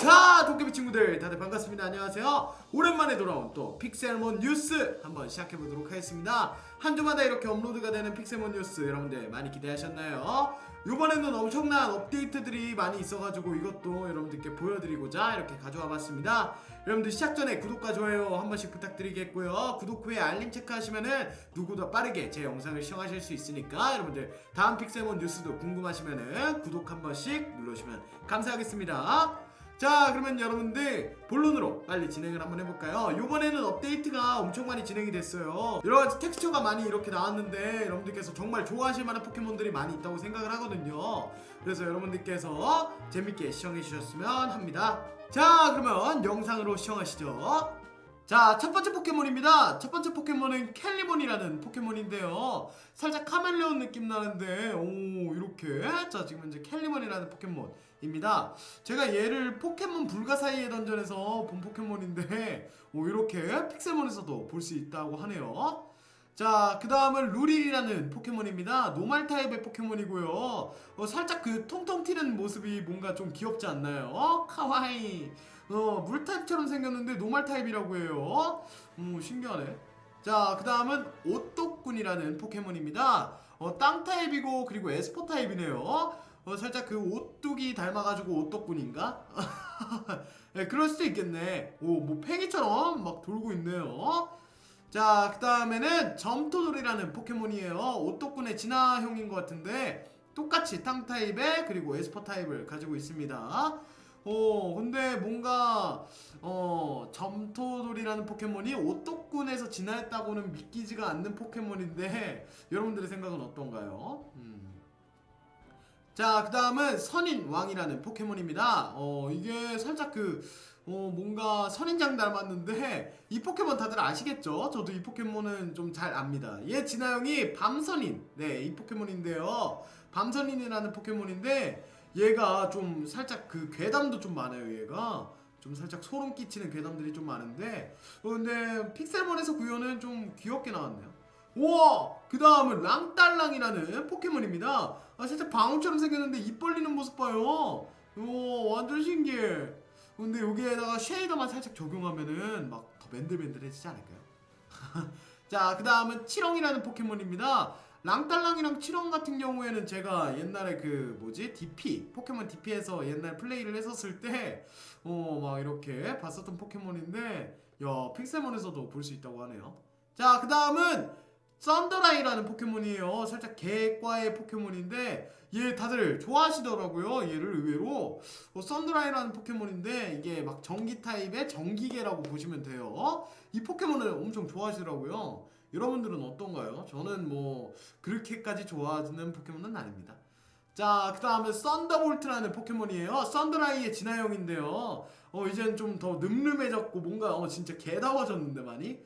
자, 도깨비 친구들 다들 반갑습니다. 안녕하세요. 오랜만에 돌아온 또 픽셀몬 뉴스 한번 시작해 보도록 하겠습니다. 한 주마다 이렇게 업로드가 되는 픽셀몬 뉴스 여러분들 많이 기대하셨나요? 이번에는 엄청난 업데이트들이 많이 있어가지고 이것도 여러분들께 보여드리고자 이렇게 가져와 봤습니다. 여러분들 시작 전에 구독과 좋아요 한 번씩 부탁드리겠고요. 구독 후에 알림 체크하시면은 누구보다 빠르게 제 영상을 시청하실 수 있으니까 여러분들 다음 픽셀몬 뉴스도 궁금하시면은 구독 한 번씩 눌러주시면 감사하겠습니다. 자 그러면 여러분들 본론으로 빨리 진행을 한번 해볼까요? 이번에는 업데이트가 엄청 많이 진행이 됐어요 여러가지 텍스처가 많이 이렇게 나왔는데 여러분들께서 정말 좋아하실 만한 포켓몬들이 많이 있다고 생각을 하거든요 그래서 여러분들께서 재밌게 시청해 주셨으면 합니다 자 그러면 영상으로 시청하시죠 자, 첫 번째 포켓몬입니다. 첫 번째 포켓몬은 캘리본이라는 포켓몬인데요. 살짝 카멜레온 느낌 나는데, 오, 이렇게. 자, 지금 현재 캘리본이라는 포켓몬 입니다. 제가 얘를 포켓몬 불가사의의 던전에서 본 포켓몬인데, 오, 이렇게 픽셀몬에서도 볼 수 있다고 하네요. 자, 그 다음은 루릴이라는 포켓몬입니다. 노말 타입의 포켓몬이고요. 어, 살짝 그 통통 튀는 모습이 뭔가 좀 귀엽지 않나요? 어, 카와이. 어, 물 타입처럼 생겼는데 노말 타입이라고 해요. 음, 신기하네. 자, 그 다음은 오똑군이라는 포켓몬입니다. 어, 땅 타입이고 그리고 에스퍼 타입이네요. 어, 살짝 그 오뚝이 닮아가지고 오똑군인가? 네, 그럴 수도 있겠네. 오, 뭐 팽이처럼 막 돌고 있네요. 자, 그 다음에는 점토돌이라는 포켓몬이에요. 오똑군의 진화형인 것 같은데 똑같이 땅 타입에 그리고 에스퍼 타입을 가지고 있습니다. 어, 근데 뭔가 어, 점토돌이라는 포켓몬이 오똑군에서 진화했다고는 믿기지가 않는 포켓몬인데 여러분들의 생각은 어떤가요? 음. 자, 그 다음은 선인 왕이라는 포켓몬입니다. 어, 이게 살짝 그, 어, 뭔가 선인장 닮았는데, 이 포켓몬 다들 아시겠죠? 저도 이 포켓몬은 좀 잘 압니다. 얘 진화형이 밤선인. 네, 이 포켓몬인데요. 밤선인이라는 포켓몬인데, 얘가 좀 살짝 그 괴담도 좀 많아요, 얘가. 좀 살짝 소름 끼치는 괴담들이 좀 많은데, 어, 근데 픽셀몬에서 구현은 좀 귀엽게 나왔네요. 우와! 그 다음은 랑딸랑이라는 포켓몬입니다. 아, 살짝 방울처럼 생겼는데 입 벌리는 모습 봐요. 우와, 완전 신기해. 근데 여기에다가 쉐이더만 살짝 적용하면은 막 더 맨들맨들해지지 않을까요? 자, 그 다음은 치렁이라는 포켓몬입니다. 랑딸랑이랑 치렁 같은 경우에는 제가 옛날에 그 뭐지 DP 포켓몬 DP에서 옛날 플레이를 했었을 때 어 막 이렇게 봤었던 포켓몬인데 야 픽셀몬에서도 볼 수 있다고 하네요. 자, 그 다음은 썬더라이라는 포켓몬이에요. 살짝 개과의 포켓몬인데 얘 다들 좋아하시더라고요. 얘를 의외로 어, 썬더라이라는 포켓몬인데 이게 막 전기 타입의 전기계라고 보시면 돼요. 이 포켓몬을 엄청 좋아하시더라고요. 여러분들은 어떤가요? 저는 뭐 그렇게까지 좋아하는 포켓몬은 아닙니다. 자, 그 다음에 썬더볼트라는 포켓몬이에요. 썬더라이의 진화형인데요. 어, 이젠 좀 더 늠름해졌고 뭔가 어, 진짜 개다워졌는데 많이.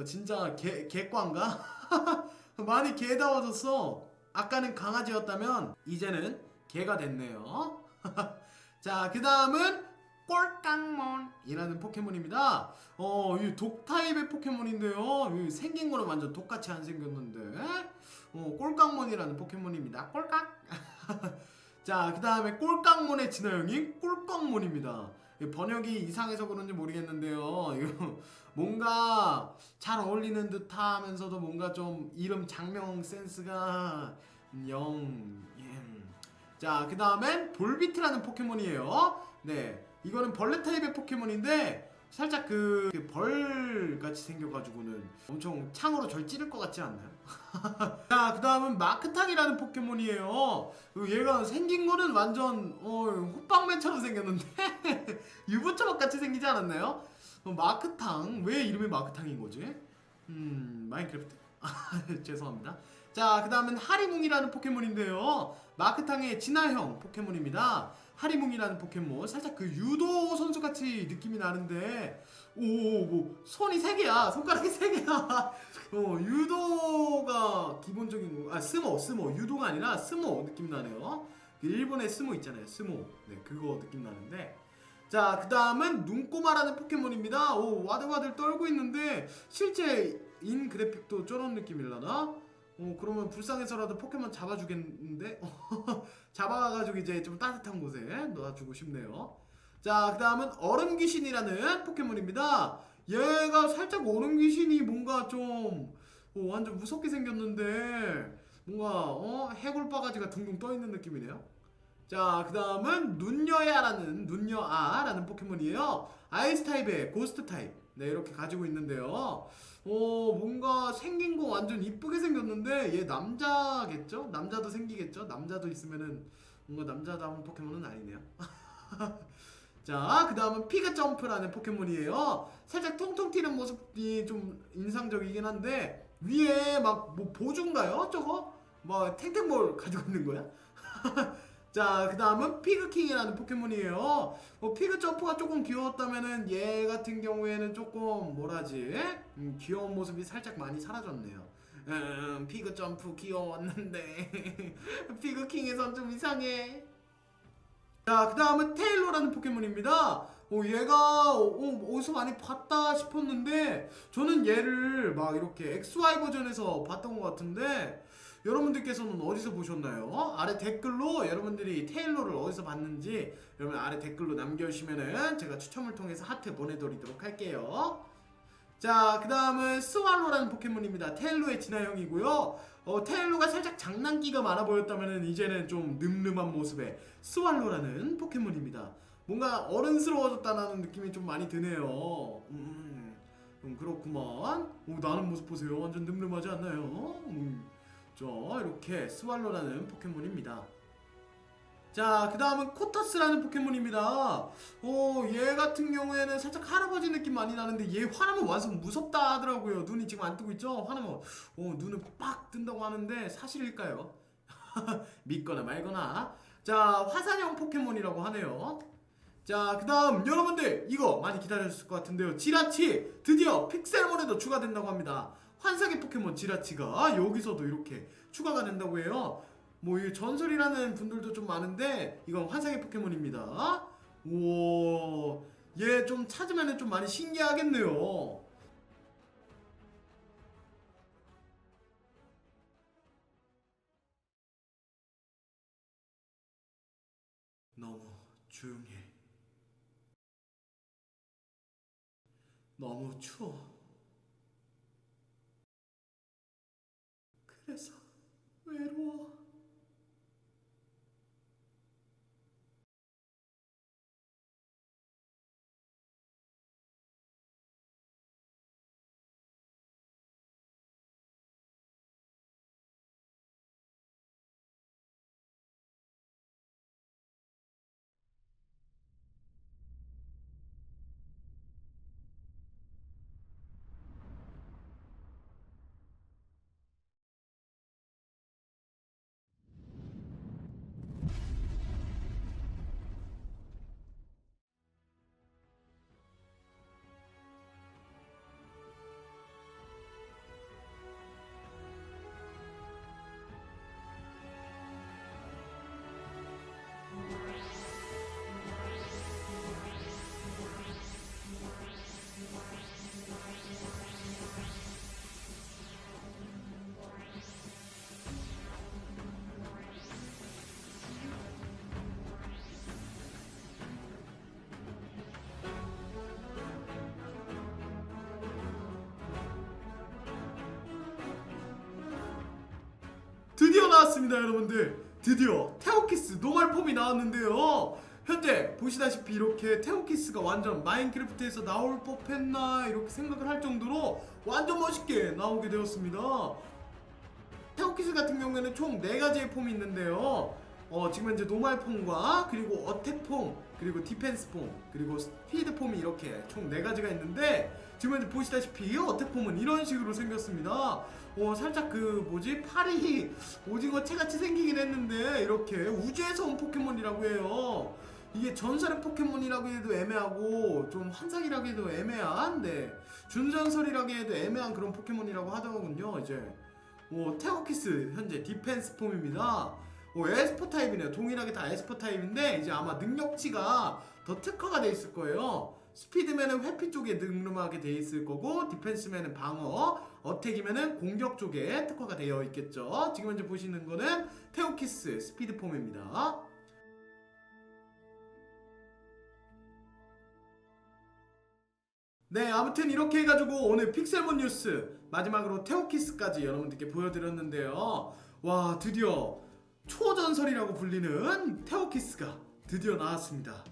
어, 진짜 개, 개꽝가? 많이 개다워졌어. 아까는 강아지였다면 이제는 개가 됐네요. 자, 그 다음은 꼴깡몬이라는 포켓몬입니다. 어, 이 독타입의 포켓몬인데요. 이 생긴 거는 완전 똑같이 안 생겼는데. 어, 꼴깡몬이라는 포켓몬입니다. 꼴깍. 자, 그 다음에 꼴깡몬의 진화형이 꿀꺽몬입니다. 이 번역이 이상해서 그런지 모르겠는데요. 이거 뭔가 잘 어울리는 듯 하면서도 뭔가 좀 이름 장명 센스가 영. 음. 자, 그 다음엔 볼비트라는 포켓몬이에요. 네. 이거는 벌레 타입의 포켓몬인데 살짝 그벌 같이 생겨가지고는 엄청 창으로 절 찌를 것 같지 않나요? 자, 그 다음은 마크탕이라는 포켓몬이에요. 그 얘가 생긴 거는 완전 어, 호빵맨처럼 생겼는데 유부초밥 같이 생기지 않았나요? 어, 마크탕 왜 이름이 마크탕인 거지? 음 마인크래프트 죄송합니다. 자, 그 다음은 하리뭉이라는 포켓몬인데요. 마크탕의 진화형 포켓몬입니다. 하리뭉이라는 포켓몬 살짝 그 유도 선수 같이 느낌이 나는데 오뭐 손이 세 개야. 손가락이 세 개야. 어 유도가 기본적인 거- 아 스모 스모. 유도가 아니라 스모 느낌 나네요. 그 일본의 스모 있잖아요. 스모. 네 그거 느낌 나는데. 자 그 다음은 눈꼬마라는 포켓몬입니다. 오 와들와들 떨고 있는데 실제 인 그래픽도 저런 느낌일라나 어 그러면 불쌍해서라도 포켓몬 잡아주겠는데 잡아가지고 이제 좀 따뜻한 곳에 놔주고 싶네요. 자, 그 다음은 얼음 귀신이라는 포켓몬입니다. 얘가 살짝 얼음 귀신이 뭔가 좀 어, 완전 무섭게 생겼는데 뭔가 어? 해골 바가지가 둥둥 떠 있는 느낌이네요. 자, 그 다음은 눈여야라는 눈여아라는 포켓몬이에요. 아이스 타입의 고스트 타입. 네, 이렇게 가지고 있는데요. 어, 뭔가 생긴 거 완전 이쁘게 생겼는데 얘 남자겠죠? 남자도 생기겠죠? 남자도 있으면은 뭔가 남자다운 포켓몬은 아니네요. 자, 그 다음은 피가 점프라는 포켓몬이에요. 살짝 통통 튀는 모습이 좀 인상적이긴 한데 위에 막 뭐 보조인가요? 저거? 뭐 탱탱볼 가지고 있는 거야? 자, 그 다음은 피그킹이라는 포켓몬이에요. 뭐 피그 점프가 조금 귀여웠다면은 얘 같은 경우에는 조금 뭐라지? 음, 귀여운 모습이 살짝 많이 사라졌네요. 음, 피그 점프 귀여웠는데 피그킹에선 좀 이상해. 자, 그 다음은 테일로라는 포켓몬입니다. 어, 얘가 어, 어디서 많이 봤다 싶었는데 저는 얘를 막 이렇게 XY 버전에서 봤던 것 같은데 여러분들께서는 어디서 보셨나요? 아래 댓글로 여러분들이 테일로를 어디서 봤는지 여러분 아래 댓글로 남겨주시면은 제가 추첨을 통해서 하트 보내드리도록 할게요. 자, 그 다음은 스왈로라는 포켓몬입니다. 테일로의 진화형이고요. 어, 테일로가 살짝 장난기가 많아 보였다면 이제는 좀 늠름한 모습의 스왈로라는 포켓몬입니다. 뭔가 어른스러워졌다는 느낌이 좀 많이 드네요. 음, 음, 그렇구만. 오, 나는 모습 보세요. 완전 늠름하지 않나요? 음, 자, 이렇게 스왈로라는 포켓몬입니다. 자, 그 다음은 코터스라는 포켓몬입니다. 어, 얘 같은 경우에는 살짝 할아버지 느낌 많이 나는데 얘 화나면 완전 무섭다 하더라고요. 눈이 지금 안 뜨고 있죠? 화나면 어, 눈을 빡 뜬다고 하는데 사실일까요? 믿거나 말거나. 자, 화산형 포켓몬이라고 하네요. 자, 그 다음 여러분들 이거 많이 기다려주실 것 같은데요. 지라치 드디어 픽셀몬에도 추가된다고 합니다. 환상의 포켓몬 지라치가 여기서도 이렇게 추가가 된다고 해요. 뭐 이 전설이라는 분들도 좀 많은데 이건 환상의 포켓몬입니다. 우와, 얘 좀 찾으면 좀 많이 신기하겠네요. 너무 조용해. 너무 추워. 외 나왔습니다, 여러분들. 드디어 테오키스 노말폼이 나왔는데요. 현재 보시다시피 이렇게 테오키스가 완전 마인크래프트에서 나올 법했나 이렇게 생각을 할 정도로 완전 멋있게 나오게 되었습니다. 테오키스 같은 경우에는 총 4가지의 폼이 있는데요. 어, 지금 현재 노말 폼과 그리고 어택 폼, 그리고 디펜스 폼, 그리고 스피드 폼이 이렇게 총 4가지가 있는데 지금 현재 보시다시피 어택 폼은 이런 식으로 생겼습니다. 어, 살짝 그 뭐지? 팔이 오징어 채같이 생기긴 했는데 이렇게 우주에서 온 포켓몬이라고 해요. 이게 전설의 포켓몬이라고 해도 애매하고 좀 환상이라고 해도 애매한 네 준전설이라고 해도 애매한 그런 포켓몬이라고 하더군요 이제 뭐 테오키스 현재 디펜스 폼입니다 어, 에스퍼 타입이네요 동일하게 다 에스퍼 타입인데 이제 아마 능력치가 더 특화가 돼 있을 거예요 스피드맨은 회피 쪽에 능름하게 돼 있을 거고 디펜스맨은 방어 어택이면은 공격 쪽에 특화가 되어 있겠죠 지금 현재 보시는 거는 테오키스 스피드 폼입니다 네, 아무튼 이렇게 해가지고 오늘 픽셀몬 뉴스 마지막으로 테오키스까지 여러분들께 보여드렸는데요. 와, 드디어 초전설이라고 불리는 테오키스가 드디어 나왔습니다.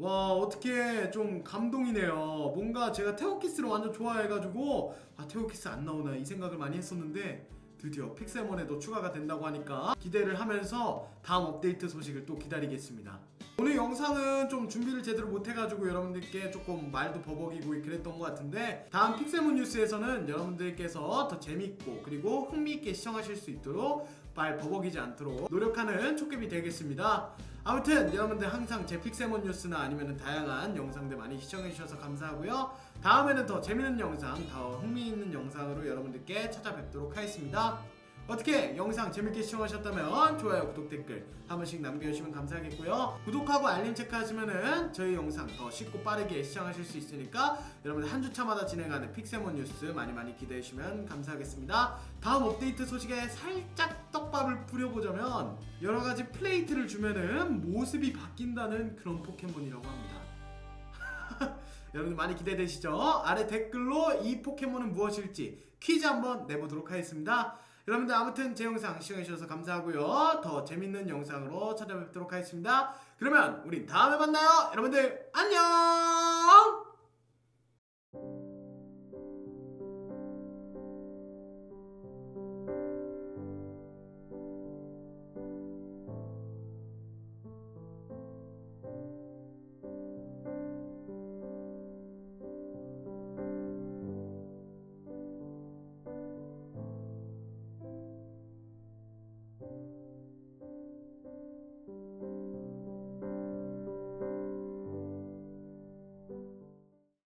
와, 어떻게 좀 감동이네요. 뭔가 제가 테오키스를 완전 좋아해가지고 아, 테오키스 안 나오나 이 생각을 많이 했었는데 드디어 픽셀몬에도 추가가 된다고 하니까 기대를 하면서 다음 업데이트 소식을 또 기다리겠습니다. 오늘 영상은 좀 준비를 제대로 못해가지고 여러분들께 조금 말도 버벅이고 그랬던 것 같은데 다음 픽셀몬 뉴스에서는 여러분들께서 더 재밌고 그리고 흥미있게 시청하실 수 있도록 말 버벅이지 않도록 노력하는 촉kép이 되겠습니다. 아무튼 여러분들 항상 제 픽셀몬 뉴스나 아니면 다양한 영상들 많이 시청해주셔서 감사하고요. 다음에는 더 재밌는 영상, 더 흥미있는 영상으로 여러분들께 찾아뵙도록 하겠습니다. 어떻게 영상 재밌게 시청하셨다면 좋아요, 구독, 댓글 한 번씩 남겨주시면 감사하겠고요. 구독하고 알림 체크하시면은 저희 영상 더 쉽고 빠르게 시청하실 수 있으니까 여러분들 한 주차마다 진행하는 픽세몬 뉴스 많이 많이 기대해 주시면 감사하겠습니다. 다음 업데이트 소식에 살짝 떡밥을 뿌려보자면 여러 가지 플레이트를 주면은 모습이 바뀐다는 그런 포켓몬이라고 합니다. 여러분들 많이 기대되시죠? 아래 댓글로 이 포켓몬은 무엇일지 퀴즈 한번 내보도록 하겠습니다. 여러분들 아무튼 제 영상 시청해주셔서 감사하고요. 더 재밌는 영상으로 찾아뵙도록 하겠습니다. 그러면 우린 다음에 만나요. 여러분들 안녕!